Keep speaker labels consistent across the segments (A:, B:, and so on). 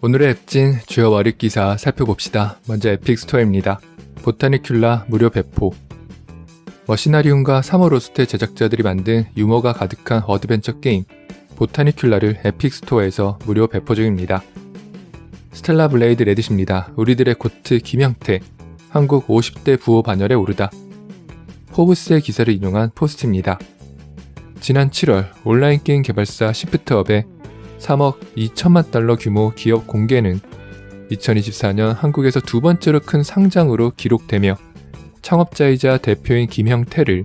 A: 오늘의 앱진 주요 월익 기사 살펴봅시다. 먼저 에픽 스토어입니다. 보타니큘라 무료 배포. 머시나리움과 3월 로스트 제작자들이 만든 유머가 가득한 어드벤처 게임 보타니큘라를 에픽 스토어에서 무료 배포 중입니다. 스텔라 블레이드 레딧입니다. 우리들의 고트 김영태 한국 50대 부호 반열에 오르다. 포브스의 기사를 인용한 포스트입니다. 지난 7월 온라인 게임 개발사 시프트업의 3억 2천만 달러 규모 기업 공개는 2024년 한국에서 두 번째로 큰 상장으로 기록되며 창업자이자 대표인 김형태를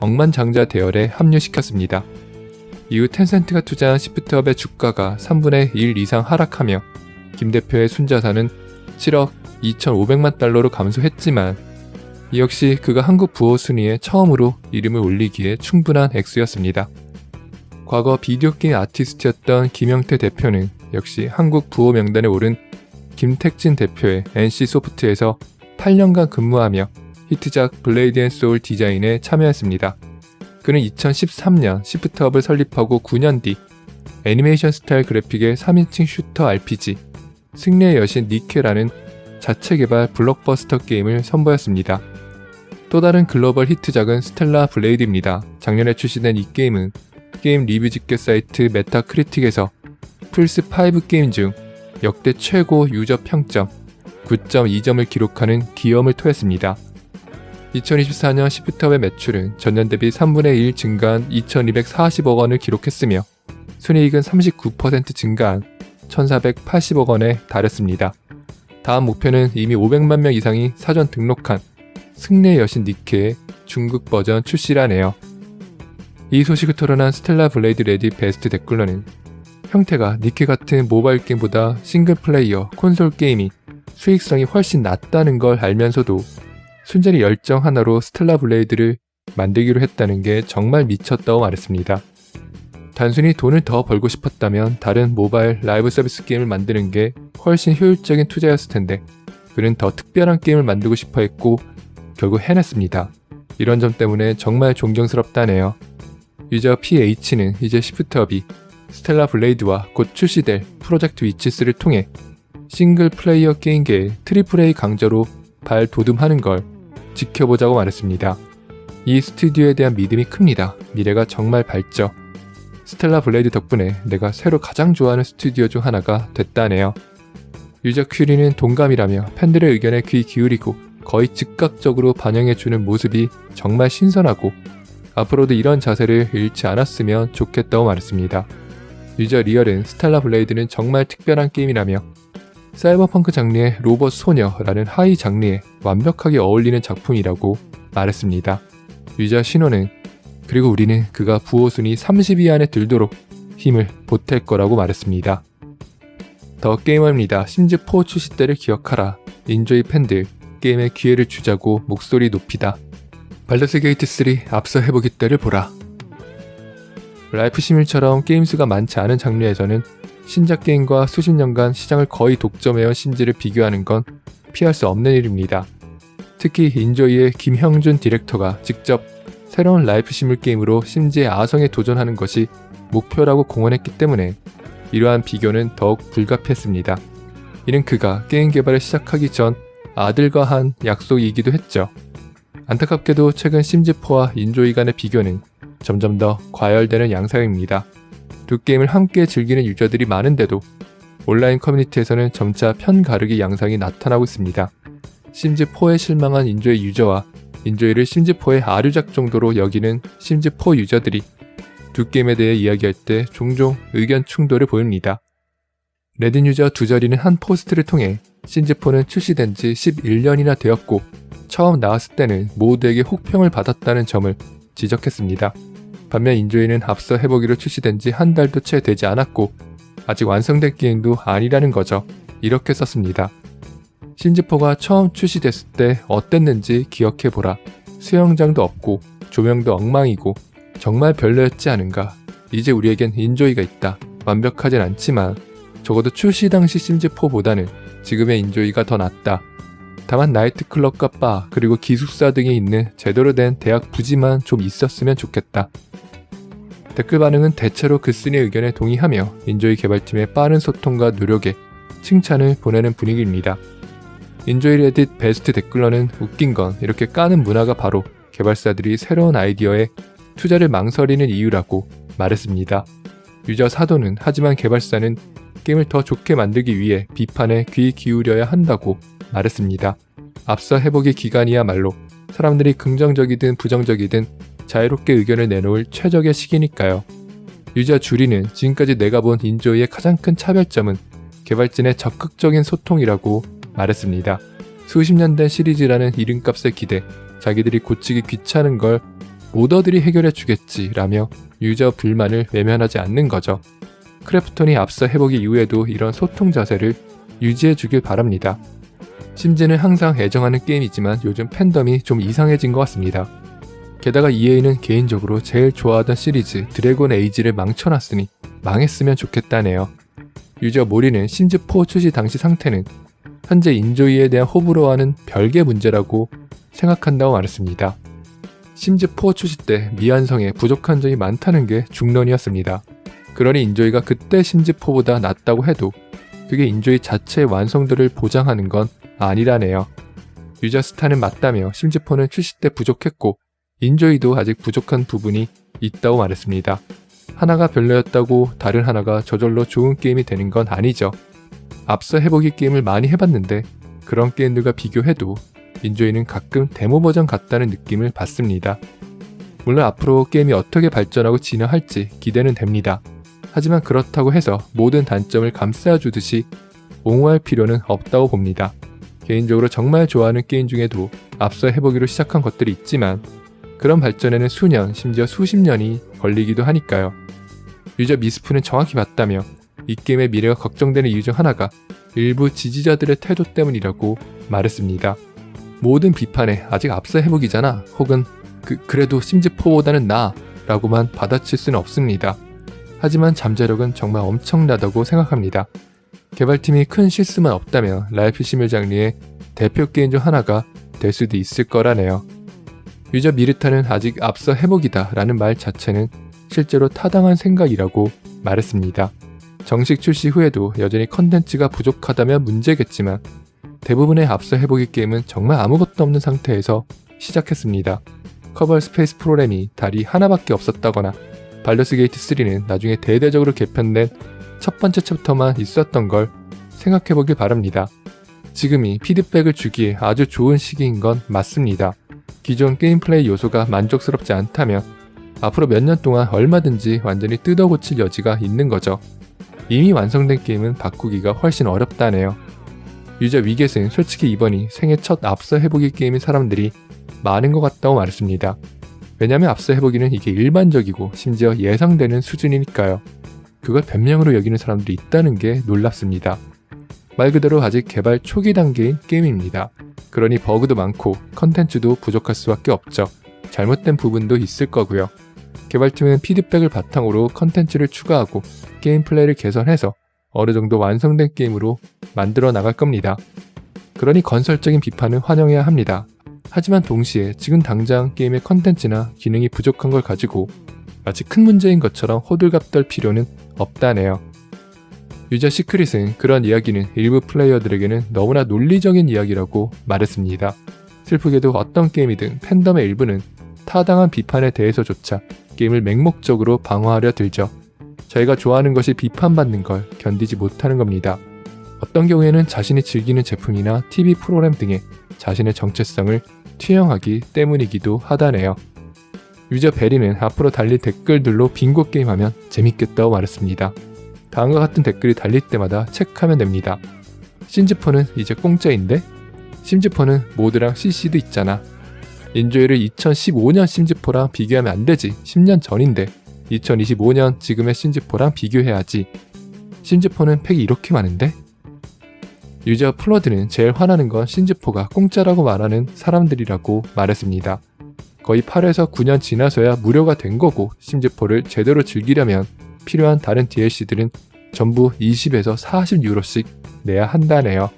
A: 억만장자 대열에 합류시켰습니다. 이후 텐센트가 투자한 시프트업의 주가가 3분의 1 이상 하락하며 김 대표의 순자산은 7억 2,500만 달러로 감소했지만 이 역시 그가 한국 부호 순위에 처음으로 이름을 올리기에 충분한 액수였습니다. 과거 비디오 게임 아티스트였던 김영태 대표는 역시 한국 부호 명단에 오른 김택진 대표의 NC소프트에서 8년간 근무하며 히트작 블레이드 앤 소울 디자인에 참여했습니다. 그는 2013년 시프트업을 설립하고 9년 뒤 애니메이션 스타일 그래픽의 3인칭 슈터 RPG 승리의 여신 니케라는 자체 개발 블록버스터 게임을 선보였습니다. 또 다른 글로벌 히트작은 스텔라 블레이드입니다. 작년에 출시된 이 게임은 게임 리뷰 집계 사이트 메타크리틱에서 플스5 게임 중 역대 최고 유저 평점 9.2점을 기록하는 기염을 토했습니다. 2024년 시프트업의 매출은 전년 대비 3분의 1 증가한 2240억 원을 기록했으며 순이익은 39% 증가한 1480억 원에 달했습니다. 다음 목표는 이미 500만 명 이상이 사전 등록한 승리의 여신 니케의 중국 버전 출시라네요. 이 소식을 토론한 스텔라 블레이드 레디 베스트 댓글러는 형태가 니케 같은 모바일 게임보다 싱글 플레이어 콘솔 게임이 수익성이 훨씬 낮다는 걸 알면서도 순전히 열정 하나로 스텔라 블레이드를 만들기로 했다는 게 정말 미쳤다고 말했습니다. 단순히 돈을 더 벌고 싶었다면 다른 모바일 라이브 서비스 게임을 만드는 게 훨씬 효율적인 투자였을 텐데 그는 더 특별한 게임을 만들고 싶어 했고 결국 해냈습니다. 이런 점 때문에 정말 존경스럽다네요. 유저 PH는 이제 시프트 업이 스텔라 블레이드와 곧 출시될 프로젝트 위치스를 통해 싱글 플레이어 게임계의 트리플 A 강자로 발돋움하는 걸 지켜보자고 말했습니다. 이 스튜디오에 대한 믿음이 큽니다. 미래가 정말 밝죠. 스텔라 블레이드 덕분에 내가 새로 가장 좋아하는 스튜디오 중 하나가 됐다네요. 유저 큐리는 동감이라며 팬들의 의견에 귀 기울이고 거의 즉각적으로 반영해주는 모습이 정말 신선하고 앞으로도 이런 자세를 잃지 않았으면 좋겠다고 말했습니다. 유저 리얼은 스텔라 블레이드는 정말 특별한 게임이라며 사이버펑크 장르의 로봇 소녀라는 하이 장르에 완벽하게 어울리는 작품이라고 말했습니다. 유저 신호는 그리고 우리는 그가 부호순위 30위 안에 들도록 힘을 보탤 거라고 말했습니다. 더 게이머입니다. 심즈4 출시 때를 기억하라. 인조이 팬들, 게임에 기회를 주자고 목소리 높이다. 발더스 게이트 3 앞서 해보기 때를 보라. 라이프 시밀처럼 게임 수가 많지 않은 장르에서는 신작 게임과 수십 년간 시장을 거의 독점해온 심지를 비교하는 건 피할 수 없는 일입니다. 특히 인조이의 김형준 디렉터가 직접 새로운 라이프 시뮬 게임으로 심지의 아성에 도전하는 것이 목표라고 공언했기 때문에 이러한 비교는 더욱 불가피했습니다. 이는 그가 게임 개발을 시작하기 전 아들과 한 약속이기도 했죠. 안타깝게도 최근 심지포와 인조이 간의 비교는 점점 더 과열되는 양상입니다. 두 게임을 함께 즐기는 유저들이 많은데도 온라인 커뮤니티에서는 점차 편가르기 양상이 나타나고 있습니다. 심즈4에 실망한 인조의 유저와 인조이를 심즈4의 아류작 정도로 여기는 심즈4 유저들이 두 게임에 대해 이야기할 때 종종 의견 충돌을 보입니다. 레딘 유저 두저리는 한 포스트를 통해 심즈4는 출시된 지 11년이나 되었고 처음 나왔을 때는 모두에게 혹평을 받았다는 점을 지적했습니다. 반면 인조이는 앞서 해보기로 출시된 지 한 달도 채 되지 않았고 아직 완성된 게임도 아니라는 거죠. 이렇게 썼습니다. 심지포가 처음 출시됐을 때 어땠는지 기억해보라. 수영장도 없고 조명도 엉망이고 정말 별로였지 않은가. 이제 우리에겐 인조이가 있다. 완벽하진 않지만 적어도 출시 당시 심지포보다는 지금의 인조이가 더 낫다. 다만 나이트클럽과 바 그리고 기숙사 등이 있는 제대로 된 대학 부지만 좀 있었으면 좋겠다. 댓글 반응은 대체로 글쓴이의 의견에 동의하며 인조이 개발팀의 빠른 소통과 노력에 칭찬을 보내는 분위기입니다. 인조이 레딧 베스트 댓글러는 웃긴 건 이렇게 까는 문화가 바로 개발사들이 새로운 아이디어에 투자를 망설이는 이유라고 말했습니다. 유저 사도는 하지만 개발사는 게임을 더 좋게 만들기 위해 비판에 귀 기울여야 한다고 말했습니다. 앞서 회복의 기간이야말로 사람들이 긍정적이든 부정적이든 자유롭게 의견을 내놓을 최적의 시기니까요. 유저 주리는 지금까지 내가 본 인조이의 가장 큰 차별점은 개발진의 적극적인 소통이라고 말했습니다. 수십 년 된 시리즈라는 이름값에 기대 자기들이 고치기 귀찮은 걸 모더들이 해결해 주겠지라며 유저 불만을 외면하지 않는 거죠. 크래프톤이 앞서 회복이 이후에도 이런 소통 자세를 유지해 주길 바랍니다. 심지는 항상 애정하는 게임이지만 요즘 팬덤이 좀 이상해진 것 같습니다. 게다가 EA는 개인적으로 제일 좋아하던 시리즈 드래곤 에이지를 망쳐놨으니 망했으면 좋겠다네요. 유저 모리는 심즈4 출시 당시 상태는 현재 인조이에 대한 호불호와는 별개 문제라고 생각한다고 말했습니다. 심즈4 출시 때 미완성에 부족한 점이 많다는 게 중론이었습니다. 그러니 인조이가 그때 심즈4보다 낫다고 해도 그게 인조이 자체의 완성도를 보장하는 건 아니라네요. 유저 스타는 맞다며 심즈4는 출시 때 부족했고 인조이도 아직 부족한 부분이 있다고 말했습니다. 하나가 별로였다고 다른 하나가 저절로 좋은 게임이 되는 건 아니죠. 앞서 해보기 게임을 많이 해봤는데 그런 게임들과 비교해도 인조이는 가끔 데모 버전 같다는 느낌을 받습니다. 물론 앞으로 게임이 어떻게 발전하고 진화할지 기대는 됩니다. 하지만 그렇다고 해서 모든 단점을 감싸주듯이 옹호할 필요는 없다고 봅니다. 개인적으로 정말 좋아하는 게임 중에도 앞서 해보기로 시작한 것들이 있지만 그런 발전에는 수년, 심지어 수십 년이 걸리기도 하니까요. 유저 미스프는 정확히 맞다며 이 게임의 미래가 걱정되는 이유 중 하나가 일부 지지자들의 태도 때문이라고 말했습니다. 모든 비판에 아직 앞서 해보기잖아 혹은 그, 그래도 심즈4보다는 나 라고만 받아칠 수는 없습니다. 하지만 잠재력은 정말 엄청나다고 생각합니다. 개발팀이 큰 실수만 없다면 라이프 시뮬 장르의 대표 게임 중 하나가 될 수도 있을 거라네요. 유저 미르타는 아직 앞서 해보기다 라는 말 자체는 실제로 타당한 생각이라고 말했습니다. 정식 출시 후에도 여전히 컨텐츠가 부족하다면 문제겠지만 대부분의 앞서 해보기 게임은 정말 아무것도 없는 상태에서 시작했습니다. 커벌 스페이스 프로그램이 달이 하나밖에 없었다거나 발더스 게이트 3는 나중에 대대적으로 개편된 첫 번째 챕터만 있었던 걸 생각해보길 바랍니다. 지금이 피드백을 주기에 아주 좋은 시기인 건 맞습니다. 기존 게임 플레이 요소가 만족스럽지 않다면 앞으로 몇 년 동안 얼마든지 완전히 뜯어 고칠 여지가 있는 거죠. 이미 완성된 게임은 바꾸기가 훨씬 어렵다네요. 유저 위겟은 솔직히 이번이 생애 첫 앞서 해보기 게임인 사람들이 많은 것 같다고 말했습니다. 왜냐면 앞서 해보기는 이게 일반적이고 심지어 예상되는 수준이니까요. 그걸 변명으로 여기는 사람들이 있다는 게 놀랍습니다. 말 그대로 아직 개발 초기 단계인 게임입니다. 그러니 버그도 많고 컨텐츠도 부족할 수밖에 없죠. 잘못된 부분도 있을 거고요. 개발팀은 피드백을 바탕으로 컨텐츠를 추가하고 게임 플레이를 개선해서 어느 정도 완성된 게임으로 만들어 나갈 겁니다. 그러니 건설적인 비판은 환영해야 합니다. 하지만 동시에 지금 당장 게임의 컨텐츠나 기능이 부족한 걸 가지고 마치 큰 문제인 것처럼 호들갑 떨 필요는 없다네요. 유저 시크릿은 그런 이야기는 일부 플레이어들에게는 너무나 논리적인 이야기라고 말했습니다. 슬프게도 어떤 게임이든 팬덤의 일부는 타당한 비판에 대해서조차 게임을 맹목적으로 방어하려 들죠. 저희가 좋아하는 것이 비판받는 걸 견디지 못하는 겁니다. 어떤 경우에는 자신이 즐기는 제품이나 TV 프로그램 등에 자신의 정체성을 투영하기 때문이기도 하다네요. 유저 베리는 앞으로 달릴 댓글들로 빙고 게임하면 재밌겠다고 말했습니다. 다음과 같은 댓글이 달릴 때마다 체크하면 됩니다. 심즈포는 이제 공짜인데? 심즈포는 모드랑 CC도 있잖아. 인조이를 2015년 심즈포랑 비교하면 안 되지. 10년 전인데. 2025년 지금의 심즈포랑 비교해야지. 심즈포는 팩이 이렇게 많은데? 유저 플러드는 제일 화나는 건 심즈포가 공짜라고 말하는 사람들이라고 말했습니다. 거의 8에서 9년 지나서야 무료가 된 거고 심즈포를 제대로 즐기려면 필요한 다른 DLC들은 전부 20에서 40유로씩 내야 한다네요.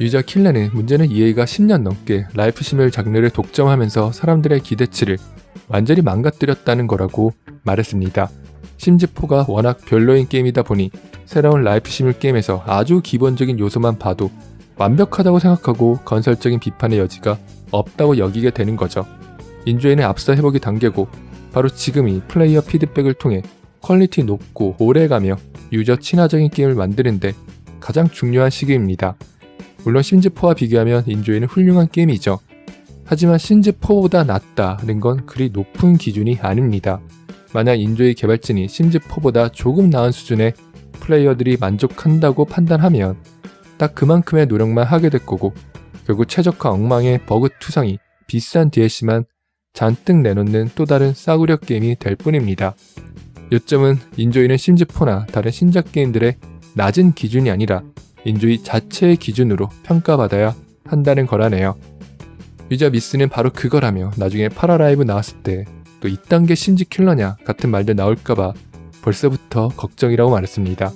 A: 유저 킬레는 문제는 EA가 10년 넘게 라이프 시뮬 장르를 독점하면서 사람들의 기대치를 완전히 망가뜨렸다는 거라고 말했습니다. 심즈포가 워낙 별로인 게임이다 보니 새로운 라이프 시뮬 게임에서 아주 기본적인 요소만 봐도 완벽하다고 생각하고 건설적인 비판의 여지가 없다고 여기게 되는 거죠. 인조이는 앞서 해보기 단계고 바로 지금이 플레이어 피드백을 통해 퀄리티 높고 오래가며 유저 친화적인 게임을 만드는데 가장 중요한 시기입니다. 물론 심즈4와 비교하면 인조이는 훌륭한 게임이죠. 하지만 심즈4보다 낫다는 건 그리 높은 기준이 아닙니다. 만약 인조이 개발진이 심즈4보다 조금 나은 수준의 플레이어들이 만족한다고 판단하면 딱 그만큼의 노력만 하게 될 거고 결국 최적화 엉망의 버그 투성이 비싼 DLC만 잔뜩 내놓는 또 다른 싸구려 게임이 될 뿐입니다. 요점은 인조이는 심즈4나 다른 신작 게임들의 낮은 기준이 아니라 인조이 자체의 기준으로 평가받아야 한다는 거라네요. 유저 미스는 바로 그거라며 나중에 파라라이브 나왔을 때또 이딴 게 심지 킬러냐 같은 말들 나올까봐 벌써부터 걱정이라고 말했습니다.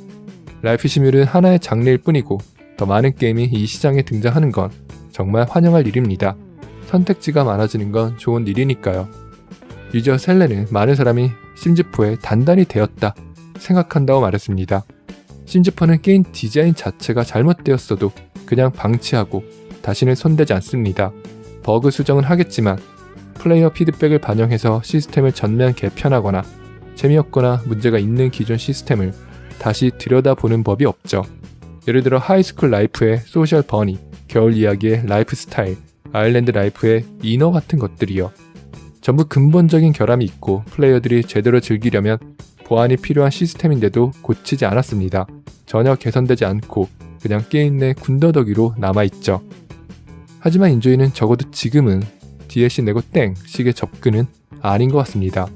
A: 라이프 시뮬은 하나의 장르일 뿐이고 더 많은 게임이 이 시장에 등장하는 건 정말 환영할 일입니다. 선택지가 많아지는 건 좋은 일이니까요. 유저 셀레는 많은 사람이 심즈포에 단단히 되었다 생각한다고 말했습니다. 심즈포는 게임 디자인 자체가 잘못되었어도 그냥 방치하고 다시는 손대지 않습니다. 버그 수정은 하겠지만 플레이어 피드백을 반영해서 시스템을 전면 개편하거나 재미없거나 문제가 있는 기존 시스템을 다시 들여다보는 법이 없죠. 예를 들어 하이스쿨 라이프의 소셜 버니, 겨울 이야기의 라이프 스타일, 아일랜드 라이프의 이너 같은 것들이요. 전부 근본적인 결함이 있고 플레이어들이 제대로 즐기려면 보완이 필요한 시스템인데도 고치지 않았습니다. 전혀 개선되지 않고 그냥 게임 내 군더더기로 남아있죠. 하지만 인조이는 적어도 지금은 DLC 내고 땡 식의 접근은 아닌 것 같습니다.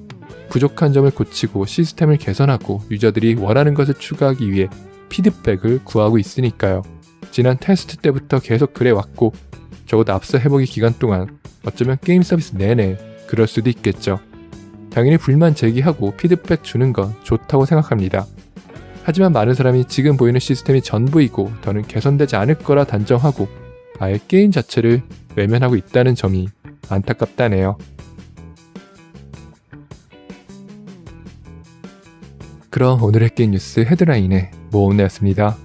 A: 부족한 점을 고치고 시스템을 개선하고 유저들이 원하는 것을 추가하기 위해 피드백을 구하고 있으니까요. 지난 테스트 때부터 계속 그래왔고 적어도 앞서 해보기 기간 동안 어쩌면 게임 서비스 내내 그럴 수도 있겠죠. 당연히 불만 제기하고 피드백 주는 건 좋다고 생각합니다. 하지만 많은 사람이 지금 보이는 시스템이 전부이고 더는 개선되지 않을 거라 단정하고 아예 게임 자체를 외면하고 있다는 점이 안타깝다네요. 그럼 오늘의 게임 뉴스 헤드라인에 모험내였습니다.